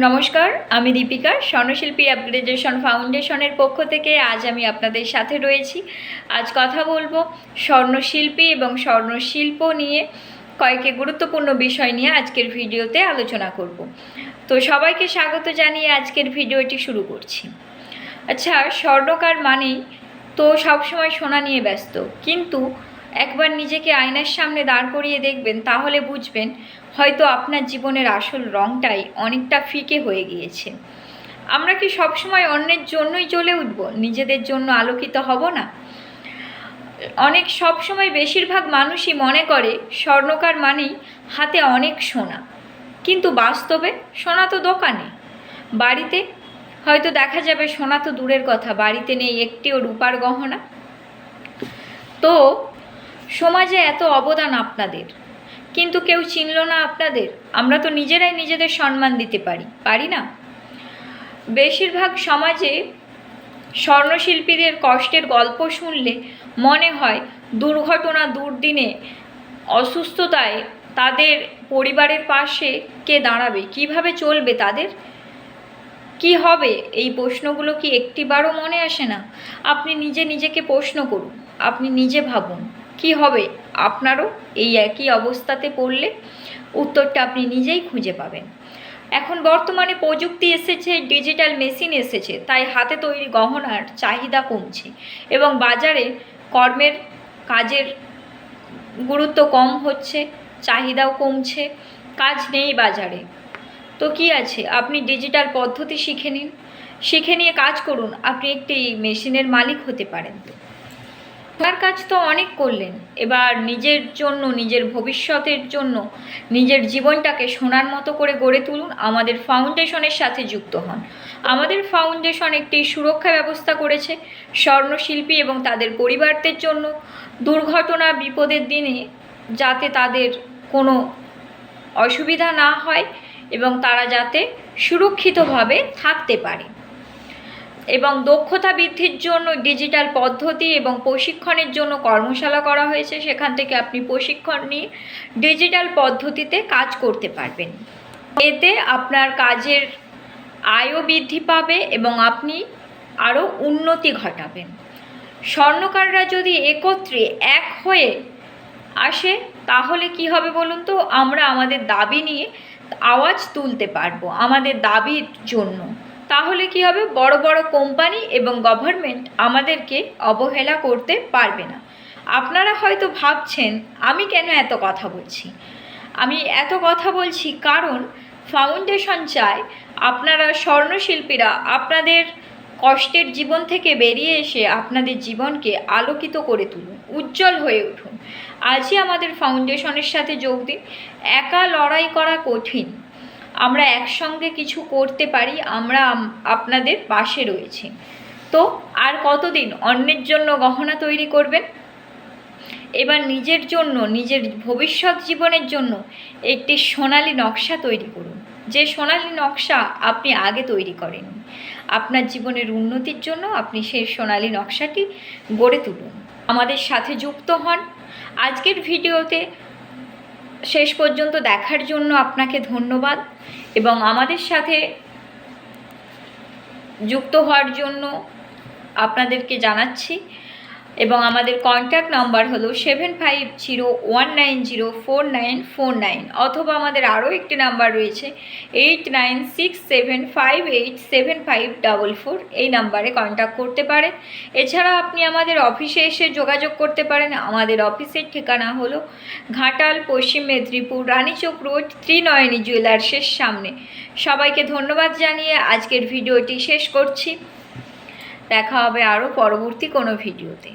নমস্কার, আমি দীপিকা, স্বর্ণশিল্পী অ্যাপ্লিকেশন ফাউন্ডেশনের পক্ষ থেকে আজ আমি আপনাদের সাথে রয়েছি। আজ কথা বলব স্বর্ণশিল্পী এবং স্বর্ণশিল্প নিয়ে কয়েকটি গুরুত্বপূর্ণ বিষয় নিয়ে আজকের ভিডিওতে আলোচনা করব। তো সবাইকে স্বাগত জানিয়ে আজকের ভিডিওটি শুরু করছি। আচ্ছা স্বর্ণকার মানেই তো সবসময় সোনা নিয়ে ব্যস্ত, কিন্তু একবার নিজেকে আয়নার সামনে দাঁড় করিয়ে দেখবেন, তাহলে বুঝবেন হয়তো আপনার জীবনের আসল রঙটাই অনেকটা ফিকে হয়ে গিয়েছে। আমরা কি সবসময় অন্যের জন্যই জ্বলে উঠব? নিজেদের জন্য আলোকিত হব না? অনেক সবসময় বেশিরভাগ মানুষই মনে করে, স্বর্ণকার মানেই হাতে অনেক সোনা। কিন্তু বাস্তবে সোনা তো দোকানে। বাড়িতে হয়তো দেখা যাবে সোনা তো দূরের কথা, বাড়িতে নেই একটিও রূপার গহনা। তো সমাজে এত অবদান আপনাদের। কিন্তু কেউ চিনল না আপনাদের। আমরা তো নিজেরাই নিজেদের সম্মান দিতে পারি পারি না? বেশিরভাগ সমাজে স্বর্ণশিল্পীদের কষ্টের গল্প শুনলে মনে হয় দুর্ঘটনা দুর্দিনে, অসুস্থতায় তাদের পরিবারের পাশে কে দাঁড়াবে, কীভাবে চলবে তাদের? কি হবে? এই প্রশ্নগুলো কি একটিবারও মনে আসে না? আপনি নিজে নিজেকে প্রশ্ন করুন, আপনি নিজে ভাবুন। কি হবে? আপনারও এই একই অবস্থাতে পড়লে উত্তরটা আপনি নিজেই খুঁজে পাবেন। এখন বর্তমানে প্রযুক্তি এসেছে, ডিজিটাল মেশিন এসেছে, তাই হাতে তৈরি গহনার চাহিদা কমছে এবং বাজারে কর্মের কাজের গুরুত্ব কম হচ্ছে, চাহিদাও কমছে, কাজ নেই বাজারে। তো কি আছে? আপনি ডিজিটাল পদ্ধতি শিখে নিন। শিখে নিয়ে কাজ করুন। আপনি একটি মেশিনের মালিক হতে পারেন। আপনার কাজ তো অনেক করলেন। এবার নিজের জন্য, নিজের ভবিষ্যতের জন্য, নিজের জীবনটাকে সোনার মতো করে গড়ে তুলুন, আমাদের ফাউন্ডেশনের সাথে যুক্ত হন। আমাদের ফাউন্ডেশন একটি সুরক্ষা ব্যবস্থা করেছে। স্বর্ণশিল্পী এবং তাদের পরিবারদের জন্য দুর্ঘটনা, বিপদের দিনে যাতে তাদের কোনো অসুবিধা না হয় এবং তারা যাতে সুরক্ষিতভাবে থাকতে পারে। এবং দক্ষতা বৃদ্ধির জন্য ডিজিটাল পদ্ধতি এবং প্রশিক্ষণের জন্য কর্মশালা করা হয়েছে, সেখান থেকে আপনি প্রশিক্ষণ নিয়ে ডিজিটাল পদ্ধতিতে কাজ করতে পারবেন। এতে আপনার কাজের আয়ও বৃদ্ধি পাবে এবং আপনি আরও উন্নতি ঘটাবেন। স্বর্ণকাররা যদি একত্রে এক হয়ে আসে, তাহলে কি হবে বলুন তো? আমরা আমাদের দাবি নিয়ে আওয়াজ তুলতে পারব, আমাদের দাবির জন্য। তাহলে কি হবে? বড় বড় কোম্পানি এবং গভর্নমেন্ট আমাদেরকে অবহেলা করতে পারবে না। আপনারা হয়তো ভাবছেন, আমি কেন এত কথা বলছি? আমি এত কথা বলছি কারণ ফাউন্ডেশন চায় আপনারা স্বর্ণশিল্পীরা আপনাদের কষ্টের জীবন থেকে বেরিয়ে এসে আপনাদের জীবনকে আলোকিত করে তুলুন, উজ্জ্বল হয়ে উঠুন। আজই আমাদের ফাউন্ডেশনের সাথে যোগ দিন। একা লড়াই করা কঠিন। আমরা একসঙ্গে কিছু করতে পারি, আমরা আপনাদের পাশে রয়েছি। তো আর কতদিন অন্যের জন্য গহনা তৈরি করবেন? এবার নিজের জন্য, নিজের ভবিষ্যৎ জীবনের জন্য একটি সোনালি নকশা তৈরি করুন। যে সোনালি নকশা আপনি আগে তৈরি করেন আপনার জীবনের উন্নতির জন্য আপনি সেই সোনালি নকশাটি গড়ে তুলুন। আমাদের সাথে যুক্ত হন। আজকের ভিডিওতে শেষ পর্যন্ত দেখার জন্য আপনাকে ধন্যবাদ এবং আমাদের সাথে যুক্ত হওয়ার জন্য আপনাদেরকে জানাচ্ছি। এবং আমাদের কন্ট্যাক্ট নাম্বার হলো seven five zero one nine zero four nine four nine অথবা আমাদের আরও একটি নাম্বার রয়েছে eight nine six seven five eight seven five double four এই নাম্বারে কন্ট্যাক্ট করতে পারেন এছাড়া আপনি আমাদের অফিসে এসে যোগাযোগ করতে পারেন। আমাদের অফিসের ঠিকানা হলো ঘাটাল, পশ্চিম মেদিনীপুর, রানীচক রোড, ত্রিনয়নী জুয়েলার্সের সামনে। সবাইকে ধন্যবাদ জানিয়ে আজকের ভিডিওটি শেষ করছি। দেখা হবে আরও পরবর্তী কোনো ভিডিওতে।